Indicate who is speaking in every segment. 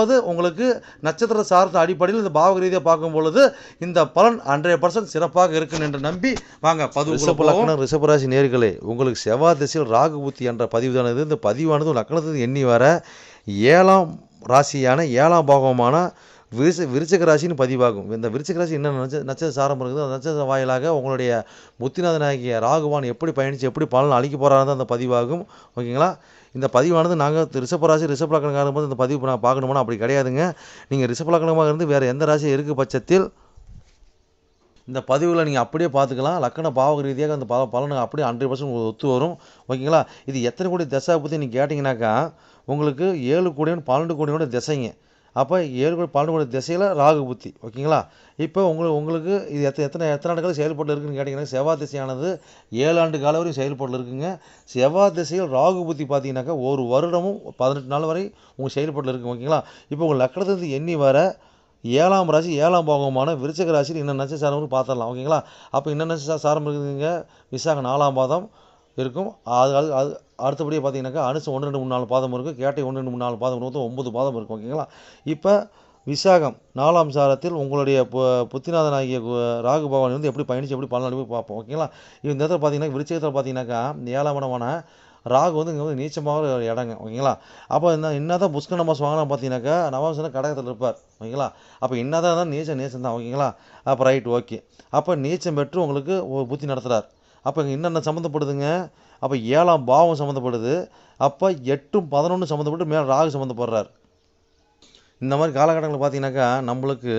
Speaker 1: ரெண்டாவது உங்களுக்கு நட்சத்திர சார்ந்த அடிப்படையில் இந்த பாவக ரீதியாக பார்க்கும் பொழுது இந்த பலன் ஹண்ட்ரட் பர்சன்ட் சிறப்பாக இருக்கும் என்று நம்பி வாங்க பதிவு ரிஷப லக்னம் ரிஷபராசி நேர்களே உங்களுக்கு செவ்வாய் திசையில் ராகு புத்தி என்ற பதிவுதானது. இந்த பதிவானது லக்னத்துக்கு எண்ணி வர ஏழாம் ராசியான ஏழாம் பாகமான விருச்ச விருச்சிக ராசின்னு பதிவாகும். இந்த விருச்சிக ராசி என்ன நட்ச நட்சத்திர சாரம் இருக்குது? அந்த நட்சத்திர வாயிலாக உங்களுடைய புத்திநாதனாகிய ராகுவான் எப்படி பயணித்து எப்படி பலன் அளிக்க போகிறாரு அந்த பதிவாகும். ஓகேங்களா? இந்த பதிவானது நாங்கள் ரிஷபராசி ரிஷப லக்கணக்காரங்க இந்த பதிவு நான் பார்க்கணுமோனா அப்படி கிடையாதுங்க. நீங்கள் ரிஷபலக்கணமாக இருந்து வேறு எந்த ராசி இருக்கு பட்சத்தில் இந்த பதிவில் நீங்கள் அப்படியே பார்த்துக்கலாம். லக்கண பாவக ரீதியாக அந்த பல பலனுக்கு அப்படியே ஹண்ட்ரட் பர்சன்ட் ஒத்து வரும். ஓகேங்களா? இது எத்தனை கோடி திசை பற்றி நீங்கள் கேட்டிங்கனாக்கா உங்களுக்கு ஏழு கோடியோட பன்னெண்டு கோடியோட திசைங்க. அப்போ ஏழு பன்னெண்டு கோடி திசையில் ராகு புத்தி ஓகேங்களா? இப்போ உங்களுக்கு உங்களுக்கு இது எத்தனை எத்தனை எத்தனை ஆண்டுகள் செயல்பாட்டில் இருக்குன்னு கேட்டிங்கன்னா செவ்வாய் திசையானது ஏழு ஆண்டு காலம் வரையும் செயல்பாட்டில் இருக்குங்க. செவ்வாய் திசையில் ராகு புத்தி பார்த்தீங்கன்னாக்கா ஒரு வருடமும் பதினெட்டு நாள் வரை உங்கள் செயல்பாட்டில் இருக்குது ஓகேங்களா? இப்போ உங்கள் லக்கணத்துலேருந்து எண்ணி வர ஏழாம் ராசி ஏழாம் பாகமான விருச்சக ராசியில் இன்னும் நட்சசாரம்னு பார்த்துடலாம் ஓகேங்களா? அப்போ இன்னும் நட்சசாரம் இருக்குதுங்க? விசாக நாலாம் பாதம் இருக்கும். அது அது அது அடுத்தபடியே பார்த்தீங்கன்னாக்கா அனுசம் ஒன்று ரெண்டு மூணு நாலு பாதம் இருக்குது கேட்டை ஒன்று ரெண்டு மூணு நாலு பாதம் இருக்கும் ஒன்பது பாதம் இருக்கும் ஓகேங்களா? இப்போ விசாகம் நாலாம் சாரத்தில் உங்களுடைய புத்திநாதன் ஆகிய ராகு பகவான் வந்து எப்படி பயணித்து எப்படி பலன் பார்ப்போம் ஓகேங்களா? இந்த இடத்துல பார்த்தீங்கன்னா விருச்சகத்தில் பார்த்தீங்கன்னாக்கா இந்த ஏழாம் இடமான ராகு வந்து இங்கே வந்து நீச்சமாக ஒரு இடங்க ஓகேங்களா? அப்போ என்ன என்னதான் புஷ்கர மாதம் வாங்கினா பார்த்தீங்கன்னாக்கா நவாம்சன கடகத்தில் இருப்பார் ஓகேங்களா? அப்போ என்ன தான் நீச்சம் நீச்சம் தான் ஓகேங்களா? அப்போ ரைட் ஓகே அப்போ நீச்சம் பெற்று உங்களுக்கு புத்தி நடத்துகிறார் அப்போ என்னென்ன சம்மந்தப்படுதுங்க? அப்போ ஏழாம் பாவம் சம்மந்தப்படுது. அப்போ எட்டும் பதினொன்றும் சம்மந்தப்பட்டு மேலே ராகு சம்மந்தப்படுறார். இந்த மாதிரி காலகட்டங்களில் பார்த்தீங்கன்னாக்கா நம்மளுக்கு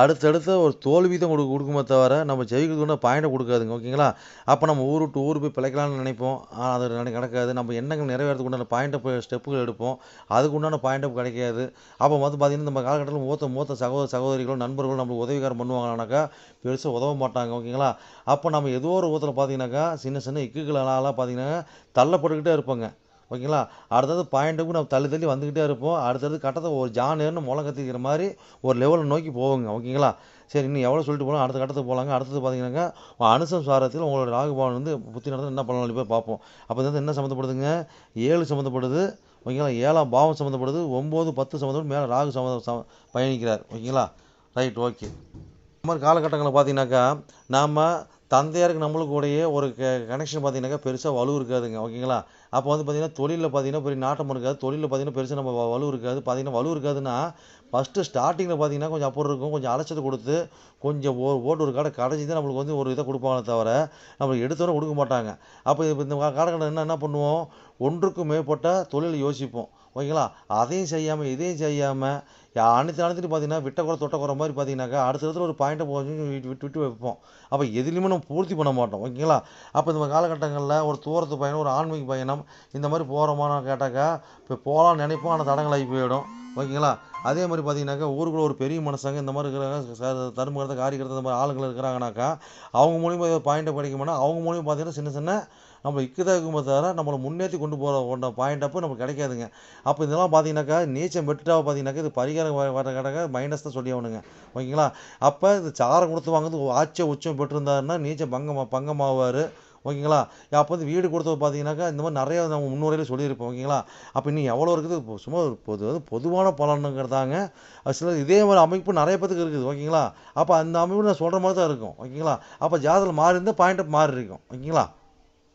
Speaker 1: அடுத்தடுத்த ஒரு தோல்வி தான் கொடுக்க கொடுக்குமே தவிர நம்ம ஜெயிக்கிறதுக்கு ஒன்றும் பாயிண்டை கொடுக்காதுங்க ஓகேங்களா? அப்போ நம்ம ஊர் விட்டு ஊர் போய் பிழைக்கலாம்னு நினைப்போம். ஆனால் அது நினைக்க நடக்காது. நம்ம எண்ணங்கள் நிறைவேறதுக்கு உண்டான பாயிண்டை போய் ஸ்டெப்புகள் எடுப்போம். அதுக்கு உண்டான பாயிண்டப் கிடைக்காது. அப்போ வந்து பார்த்தீங்கன்னா நம்ம காலகட்டத்தில் மூத்த மூத்த சகோதர சகோதரிகளும் நண்பர்களும் நம்மளுக்கு உதவிகாரம் பண்ணுவாங்கனாக்கா பெருசாக உதவ மாட்டாங்க ஓகேங்களா? அப்போ நம்ம ஏதோ ஒரு ஊரத்தில் பார்த்தீங்கன்னாக்கா சின்ன சின்ன இக்குகளால் பார்த்தீங்கன்னா தள்ளப்பட்டுக்கிட்டே இருப்போங்க. ஓகேங்களா? அடுத்தது பாயிண்ட்டுக்கும் நம்ம தள்ளி தள்ளி வந்துக்கிட்டே இருப்போம். அடுத்தது கட்டத்தை ஒரு ஜானுன்னு முளை கத்திக்கிற மாதிரி ஒரு லெவலில் நோக்கி போவோங்க ஓகேங்களா? சரி இன்னும் எவ்வளோ சொல்லிட்டு போகலாம் அடுத்த கட்டத்துக்கு போகலாங்க. அடுத்தது பார்த்தீங்கன்னாக்கா அனுசம் சாரத்தில் உங்களோட ராகுபவன் வந்து புத்தி நடந்து என்ன பண்ணலாம் போய் பார்ப்போம். அப்போ வந்து என்ன சம்மந்தப்படுதுங்க? ஏழு சம்மந்தப்படுது. ஓகேங்களா? ஏழாம் பாவம் சம்மந்தப்படுது. ஒம்பது பத்து சம்மந்தப்பட்டு மேலே ராகு சம்மந்த சம பயணிக்கிறார். ஓகேங்களா? ரைட் ஓகே இந்த மாதிரி காலகட்டங்களில் பார்த்தீங்கன்னாக்கா நாம் தந்தையாருக்கு நம்மளுக்கு உடைய ஒரு க கனெக்ஷன் பார்த்தீங்கன்னாக்கா பெருசாக வலு இருக்காதுங்க. ஓகேங்களா? அப்போ வந்து பார்த்தீங்கன்னா தொழிலில் பார்த்தீங்கன்னா பெரிய நாட்டம் இருக்காது. தொழிலில் பார்த்தீங்கன்னா பெருசாக நம்ம வலு இருக்காது. பார்த்தீங்கன்னா வலு இருக்காதுன்னா ஃபஸ்ட்டு ஸ்டார்டிங்கில் பார்த்தீங்கன்னா கொஞ்சம் அப்புறம் இருக்கும். கொஞ்சம் அலைச்சது கொடுத்து கொஞ்சம் ஓ ஓட்டு ஒரு கடை கடைஞ்சி தான் நம்மளுக்கு வந்து ஒரு இதை கொடுப்பாங்களே தவிர நம்மளுக்கு எடுத்தோட கொடுக்க மாட்டாங்க. அப்போ இப்போ இந்த காலகட்டம் என்ன என்ன பண்ணுவோம்? ஒன்றுக்கும் மேற்பட்ட தொழில் யோசிப்போம். ஓகேங்களா? அதையும் செய்யாமல் இதையும் செய்யாமல் அனைத்து அனைத்துட்டு பார்த்தீங்கன்னா விட்ட குறை தொட்ட குறை மாதிரி பார்த்தீங்கன்னாக்கா அடுத்த இடத்துல ஒரு பாயிண்ட்டை கொஞ்சம் விட்டு விட்டு விட்டு வைப்போம். அப்போ எதுலேயுமே நம்ம பூர்த்தி பண்ண மாட்டோம் ஓகேங்களா? அப்போ இந்த காலகட்டங்களில் ஒரு தூரத்து பயணம் ஒரு ஆன்மீக பயணம் இந்த மாதிரி போகிறோமான்னு கேட்டாக்கா இப்போ போகலாம்னு நினைப்போம் ஆனால் தடங்களாகி போயிடும். ஓகேங்களா? அதே மாதிரி பார்த்தீங்கன்னாக்கா ஊருக்குள்ள ஒரு பெரிய மனுஷங்க இந்த மாதிரி இருக்கிறாங்க தருமகிறத காரிக்கிறது இந்த மாதிரி ஆளுங்கள் இருக்கிறாங்கனாக்கா அவங்க மூலியமாக ஏதோ பாயிண்ட்டை படிக்கணும்னா அவங்க மூலியமாக பார்த்தீங்கன்னா சின்ன சின்ன நம்ம இக்குதான் இருக்கும்போது தவிர நம்மளை முன்னேற்றி கொண்டு போகிற ஒன்ற பாயிண்ட் அப்போ நமக்கு கிடைக்காதுங்க. அப்போ இதெல்லாம் பார்த்தீங்கன்னாக்கா நீச்சம் பெட்டுட்டா பார்த்தீங்கன்னாக்கா இது பரிகாரம் வர கிடக்க மைனஸ் தான் சொல்லி ஆகணுங்க ஓகேங்களா? அப்போ இது சாரம் கொடுத்து வாங்குறது ஆச்ச உச்சம் பெற்றிருந்தாருன்னா நீச்சம் பங்கமா பங்கமாவார். ஓகேங்களா? அப்போ வந்து வீடு கொடுத்தது பார்த்தீங்கன்னாக்கா இந்த மாதிரி நிறைய நம்ம முன்னுரையில் சொல்லியிருப்போம் ஓகேங்களா? அப்போ இன்னும் எவ்வளோ இருக்குது? இப்போ சும்மா ஒரு பொது பொதுவான பலனுங்கிறதாங்க சில இதே மாதிரி அமைப்பு நிறைய பேத்துக்கு இருக்குது ஓகேங்களா? அப்போ அந்த அமைப்பு நான் சொல்கிற மாதிரி தான் இருக்கும் ஓகேங்களா? அப்போ ஜாதகம் மாறி இருந்தால் பாயிண்ட் மாறி இருக்கும் ஓகேங்களா?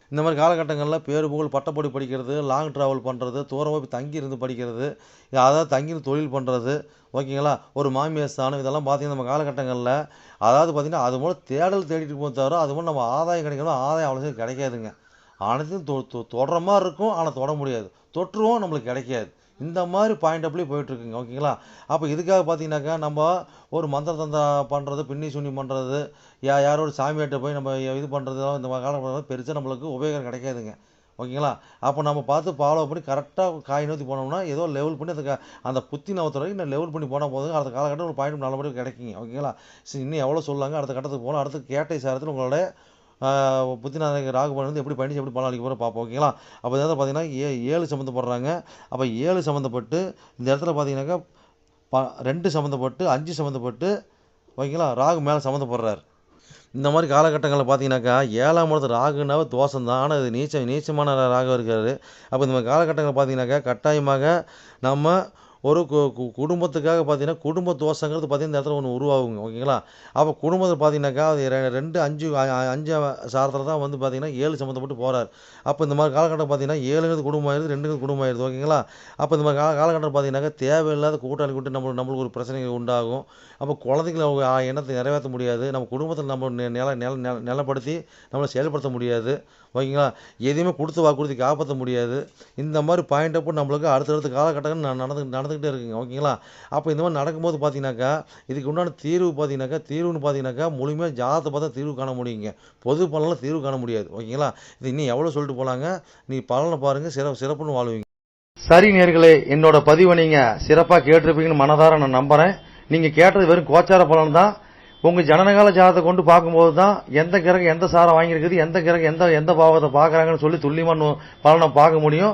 Speaker 1: இந்த மாதிரி காலகட்டங்களில் பேர் புகழ் பட்டப்படி படிக்கிறது லாங் ட்ராவல் பண்ணுறது தூரமாக போய் தங்கி இருந்து படிக்கிறது அதாவது தங்கி இருந்து தொழில் பண்ணுறது ஓகேங்களா? ஒரு மாமியார் ஸ்தானம் இதெல்லாம் பார்த்தீங்கன்னா நம்ம காலகட்டங்களில் அதாவது பார்த்திங்கன்னா அது மூலம் தேடல் தேடிட்டு போக தவிர அது மூலம் நம்ம ஆதாயம் கிடைக்கணும் ஆதாயம் அவ்வளோ கிடைக்காதுங்க. அனைத்தையும் தொ தொ- தொடுற மாதிரி இருக்கும் ஆனால் தொட முடியாது. தொற்றுவோம் நம்மளுக்கு கிடைக்காது. இந்த மாதிரி பாயிண்ட் அப்படியே போயிட்டுருக்குங்க ஓகேங்களா? அப்போ இதுக்காக பார்த்தீங்கன்னாக்கா நம்ம ஒரு மந்திர தந்திர பண்ணுறது பின்னி சுண்ணி பண்ணுறது யா யாரோட சாமியாட்ட போய் நம்ம இது பண்ணுறது இந்த காலம் பெருசாக நம்மளுக்கு உபயோகம் கிடைக்காதுங்க ஓகேங்களா? அப்போ நம்ம பார்த்து ஃபாலோ பண்ணி கரெக்டாக காய் நோக்கி போனோம்னா ஏதோ லெவல் பண்ணி அந்த அந்த புத்தி நவத்துற வரைக்கும் லெவல் பண்ணி போனால் போதும் அடுத்த காலகட்டம் ஒரு பாயிண்ட் நல்லபடியாக கிடைக்குங்க ஓகேங்களா? சரி இன்னும் எவ்வளோ சொல்லாங்க அடுத்த கட்டத்துக்கு போகலாம். அடுத்து கேட்டை சாரத்தில் உங்களோட புத்திநாதன் ராகுபவன் வந்து எப்படி பயணிச்சு எப்படி பலன் அளிக்க போகிற பார்ப்போம் ஓகேங்களா? அப்போ இந்த இடத்துல பார்த்தீங்கன்னா ஏ ஏழு சம்மந்தப்படுறாங்க. அப்போ ஏழு சம்மந்தப்பட்டு இந்த இடத்துல பார்த்தீங்கன்னாக்கா ப ரெண்டு சம்மந்தப்பட்டு அஞ்சு சம்மந்தப்பட்டு ஓகேங்களா? ராகு மேலே சம்மந்தப்படுறார். இந்த மாதிரி காலகட்டங்களில் பார்த்தீங்கன்னாக்கா ஏழாம் இடத்து ராகுனாவே தோஷம் தான். ஆனால் இது நீச்சம் நீச்சமான ராகம் இருக்காரு. அப்போ இந்த மாதிரி காலகட்டங்களில் பார்த்தீங்கன்னாக்கா கட்டாயமாக நம்ம ஒரு கு- கு- குடும்பத்துக்காக பார்த்தீங்கன்னா குடும்ப தோஷங்கிறது பார்த்தீங்கன்னா இந்த இடத்துல ஒன்று உருவாகுங்க. ஓகேங்களா? அப்போ குடும்பத்தில் பார்த்தீங்கன்னாக்கா அது ரெ- ரெண்டு அஞ்சு அஞ்சு சாரத்தில் தான் வந்து பார்த்தீங்கன்னா ஏழு சம்மந்தப்பட்டு போகிறார் அப்போ இந்த மாதிரி காலகட்டம் பார்த்தீங்கன்னா ஏழுங்கிறது குடும்பம் ஆயிடுது ரெண்டுங்கிறது குடும்பம் ஆயிடுது. ஓகேங்களா? அப்போ இந்த மாதிரி கால காலகட்டம் பார்த்தீங்கன்னாக்கா தேவையில்லாத கூட்டாளி கூட்டி நம்மளுக்கு நம்மளுக்கு ஒரு பிரச்சனைகள் உண்டாகும். அப்போ குழந்தைங்களை அவங்க எண்ணத்தை நிறைவேற்ற முடியாது. நம்ம குடும்பத்தில் நம்ம நில நில நில நிலப்படுத்தி நம்மளை செயல்படுத்த முடியாது. ஓகேங்களா? எதையுமே கொடுத்து வாக்குறுதி காப்பாற்ற முடியாது. இந்த மாதிரி பாயிண்ட் அப்போ நம்மளுக்கு அடுத்தடுத்த காலகட்டங்கள் ந- நடந்து நடந்துக்கிட்டே இருக்குங்க ஓகேங்களா? அப்போ இந்த மாதிரி நடக்கும்போது பார்த்தீங்கன்னாக்கா இதுக்கு உண்டான தீர்வு பார்த்தீங்கன்னாக்கா தீர்வுன்னு பார்த்தீங்கன்னாக்கா முழுமையாக ஜாதத்தை பார்த்தா தீர்வு காண முடியுங்க. பொது பலனில் தீர்வு காண முடியாது ஓகேங்களா? இது இன்னும் எவ்வளோ சொல்லிட்டு போகலாங்க நீ பலனை பாருங்கள் சிற சிறப்புன்னு வாழ்வீங்க. சரி நேர்களே என்னோட பதிவை நீங்கள் சிறப்பாக கேட்டிருப்பீங்கன்னு மனதார நான் நம்புகிறேன் நீங்கள் கேட்டது வெறும் கோச்சார பலன் தான். உங்கள் ஜனனகால ஜாதத்தை கொண்டு பார்க்கும்போது தான் எந்த கிரகம் எந்த சாரம் வாங்கியிருக்குது எந்த கிரகம் எந்த எந்த பாவத்தை பார்க்குறாங்கன்னு சொல்லி துல்லியமான பலனை பார்க்க முடியும்.